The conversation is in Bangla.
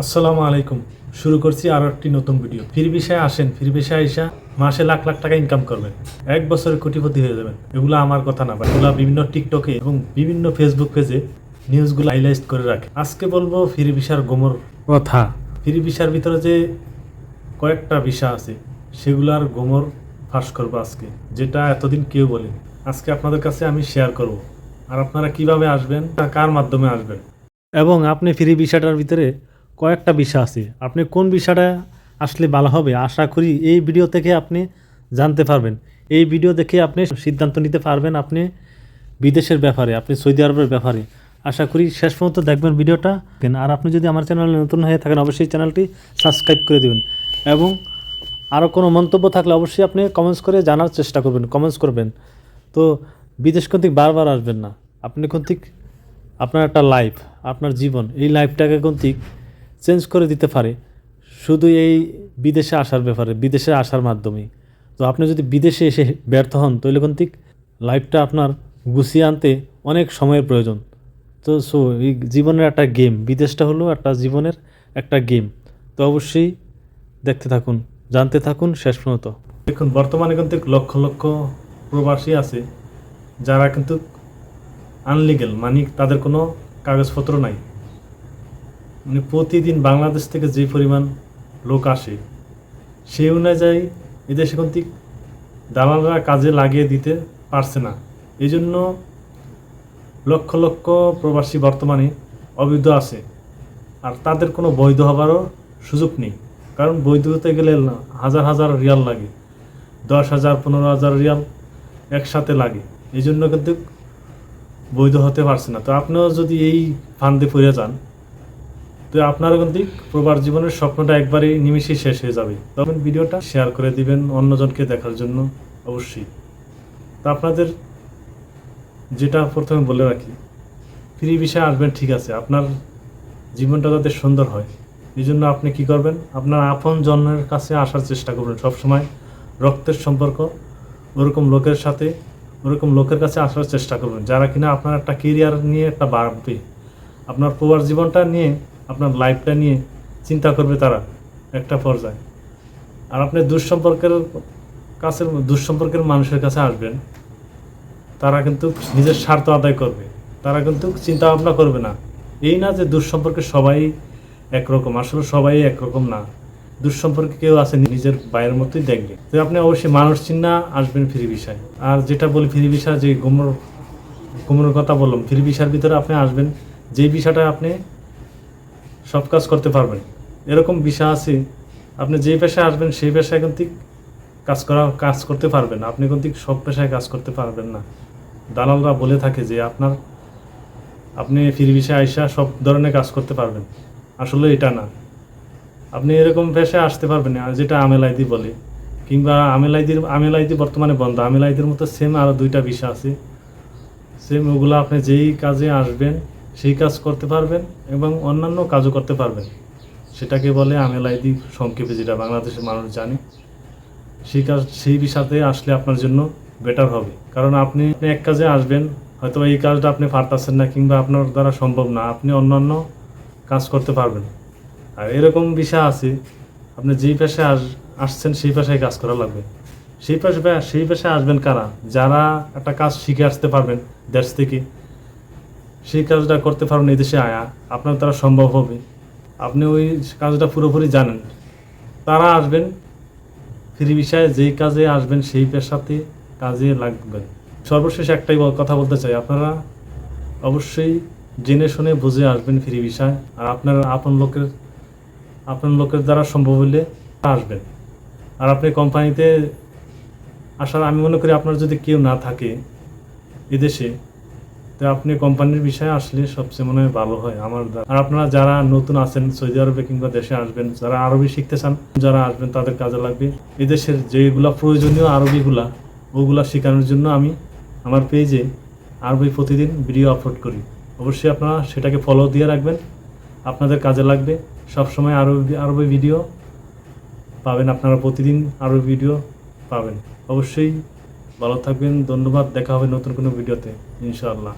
আসসালামু আলাইকুম। শুরু করছি আরও একটি নতুন ভিডিও। ফির বিষয়ে আসেন, ফির বিষয়ে আইসা মাসে লাখ লাখ টাকা ইনকাম করবেন। এক বছরে কোটিপতি হয়ে যাবেন। এগুলো আমার কথা না এগুলো বিভিন্ন টিকটকে এবং বিভিন্ন ফেসবুক পেজে নিউজগুলো হাইলাইট করে রাখে। আজকে বলব ফির বিষার গোমর কথা। ফির বিষার ভিতরে যে কয়েকটা বিষয় আছে, সেগুলার গোমর ফাঁস করব আজকে, যেটা এতদিন কেউ বলেনি। আজকে আপনাদের কাছে আমি শেয়ার করব। আর আপনারা কীভাবে আসবেন, কার মাধ্যমে আসবেন? এবং আপনি ফ্রি বিষয়টার ভিতরে কয়েকটা বিষয় আছে। আপনি কোন বিষয়টা আসলে ভালো হবে? আশা করি এই ভিডিও থেকে আপনি জানতে পারবেন। এই ভিডিও দেখে আপনি সিদ্ধান্ত নিতে পারবেন আপনি বিদেশের ব্যাপারে, আপনি সৌদি আরবের ব্যাপারে। আশা করি শেষ পর্যন্ত দেখবেন ভিডিওটা। আর আপনি যদি আমার চ্যানেলে নতুন হয়ে থাকেন, অবশ্যই চ্যানেলটি সাবস্ক্রাইব করে দেবেন। এবং আরও কোনো মন্তব্য থাকলে অবশ্যই আপনি কমেন্টস করে জানার চেষ্টা করবেন কমেন্টস করবেন। তো বিদেশ কর্তৃক বারবার আসবেন না। আপনি কর্তৃক আপনার একটা লাইফ আপনার জীবন, এই লাইফটাকে কর্তৃক চেঞ্জ করে দিতে পারে। শুধু এই বিদেশে আসার ব্যাপারে, বিদেশে আসার মাধ্যমেই তো আপনি যদি বিদেশে এসে ব্যর্থ হন, তাহলে কর্তৃক লাইফটা আপনার গুছিয়ে আনতে অনেক সময়ের প্রয়োজন। তো সো, এই জীবনের একটা গেম, বিদেশটা হলো একটা জীবনের একটা গেম। তো অবশ্যই দেখতে থাকুন, জানতে থাকুন শেষ পর্যন্ত। দেখুন, বর্তমানে কিন্তু লক্ষ লক্ষ প্রবাসী আছে, যারা কিন্তু আনলিগেল মানে তাদের কোনো কাগজপত্র নাই। মানে প্রতিদিন বাংলাদেশ থেকে যে পরিমাণ লোক আসে, সেই অনুযায়ী এদেশে কিন্তু দালালরা কাজে লাগিয়ে দিতে পারছে না। এই জন্য লক্ষ লক্ষ প্রবাসী বর্তমানে অবৈধ আছে। আর তাদের কোনো বৈধ হবারও সুযোগ নেই। কারণ বৈধ হতে গেলে হাজার হাজার রিয়াল লাগে। দশ হাজার, পনেরো হাজার রিয়াল একসাথে লাগে। এই জন্য কিন্তু বৈধ হতে পারছে না। তো আপনিও যদি এই ফান্দে পড়ে যান তো আপনারও কিন্তু প্রবার জীবনের স্বপ্নটা একবারে নিমিশেই শেষ হয়ে যাবে। তখন ভিডিওটা শেয়ার করে দিবেন অন্যজনকে দেখার জন্য অবশ্যই। তো আপনাদের যেটা প্রথমে বলে রাখি, ফ্রি বিষয়ে আসবেন ঠিক আছে, আপনার জীবনটা যাতে সুন্দর হয়। এই জন্য আপনি কি করবেন, আপনার আপন জন্মের কাছে আসার চেষ্টা করবেন সবসময়। রক্তের সম্পর্ক, ওরকম লোকের সাথে, ওরকম লোকের কাছে আসার চেষ্টা করবেন। যারা কিনা আপনার একটা কেরিয়ার নিয়ে একটা বাড়বে আপনার প্রবার জীবনটা নিয়ে আপনার লাইফটা নিয়ে চিন্তা করবে তারা একটা পর্যায়ে। আর আপনি দুঃসম্পর্কের কাছে, দুঃসম্পর্কের মানুষের কাছে আসবেন, তারা কিন্তু নিজের স্বার্থ আদায় করবে। তারা কিন্তু চিন্তা ভাবনা করবে না। এই না যে দুঃসম্পর্কে সবাই একরকম, আসলে সবাই একরকম না। দুঃসম্পর্কে কেউ আছে নিজের বাইরের মতোই দেখবে। তো আপনি অবশ্যই মানুষ চিন্না আসবেন ফ্রি বিষয়। আর যেটা বলি ফ্রি বিষয়, যে গোমর, গোমরের কথা বললাম, ফ্রি বিষয়ের ভিতরে আপনি আসবেন। যেই বিষয়টা আপনি সব কাজ করতে পারবেন। এরকম বিষয় আছে, আপনি যে পেশায় আসবেন সেই পেশায় কিন্তু কাজ করা, কাজ করতে পারবেন। আপনি কিন্তু সব পেশায় কাজ করতে পারবেন না। দালালরা বলে থাকে যে আপনার, আপনি ফ্রি বিষয়ে আইসা সব ধরনের কাজ করতে পারবেন। আসলে এটা না। আপনি এরকম পেশায় আসতে পারবেন না, যেটা আমেল আইদি বলে। কিংবা আমেল আইদির আমেল আইদি বর্তমানে বন্ধ। আমেল আইদির মতো সেম আরও দুইটা বিষয় আছে। সেম ওগুলো আপনি যেই কাজে আসবেন সেই কাজ করতে পারবেন এবং অন্যান্য কাজও করতে পারবেন। সেটাকে বলে আমেল আইদি সংক্ষেপে যেটা বাংলাদেশের মানুষ জানে। সেই কাজ, সেই বিষয়তে আসলে আপনার জন্য বেটার হবে। কারণ আপনি আপনি এক কাজে আসবেন, হয়তো এই কাজটা আপনি পারতেছেন না কিংবা আপনার দ্বারা সম্ভব না, আপনি অন্যান্য কাজ করতে পারবেন। আর এরকম বিষয় আছে, আপনি যেই পেশায় আস, আসছেন সেই পেশায় কাজ করা লাগবে। সেই পেশায় সেই পেশায় আসবেন কারা? যারা একটা কাজ শিখে আসতে পারবেন দেশ থেকে। সেই কাজটা করতে পারবেন এই দেশে আয়া। আপনার দ্বারা সম্ভব হবে। আপনি ওই কাজটা পুরোপুরি জানেন। তারা আসবেন, ফ্রি বিষয়ে যেই কাজে আসবেন সেই পেশাতে কাজে লাগবেন। সর্বশেষ একটাই কথা বলতে চাই, আপনারা অবশ্যই জেনে শুনে বুঝে আসবেন ফ্রি বিষয়। আর আপনার আপন লোকের আপন লোকের দ্বারা সম্ভব হলে আসবেন। আর আপনি কোম্পানিতে আসার, আমি মনে করি আপনার যদি কেউ না থাকে এদেশে তো আপনি কোম্পানির বিষয়ে আসলে সবচেয়ে মনে হয় ভালো হয় আমার। আর আপনারা যারা নতুন আছেন, সৌদি আরবে কিংবা দেশে আসবেন, যারা আরবি শিখতে চান, যারা আসবেন, তাদের কাজে লাগবে। এদেশের যেগুলা প্রয়োজনীয় আরবিগুলা, ওগুলা শেখানোর জন্য আমি আমার পেজে আরবি প্রতিদিন ভিডিও আপলোড করি। অবশ্যই আপনারা সেটাকে ফলো দিয়ে রাখবেন। আপনাদের কাজে লাগবে। সবসময় আরবি আরবি ভিডিও পাবেন আপনারা প্রতিদিন আরবি ভিডিও পাবেন। অবশ্যই ভালো থাকবেন ধন্যবাদ দেখা হবে নতুন কোনো ভিডিওতে ইনশাআল্লাহ।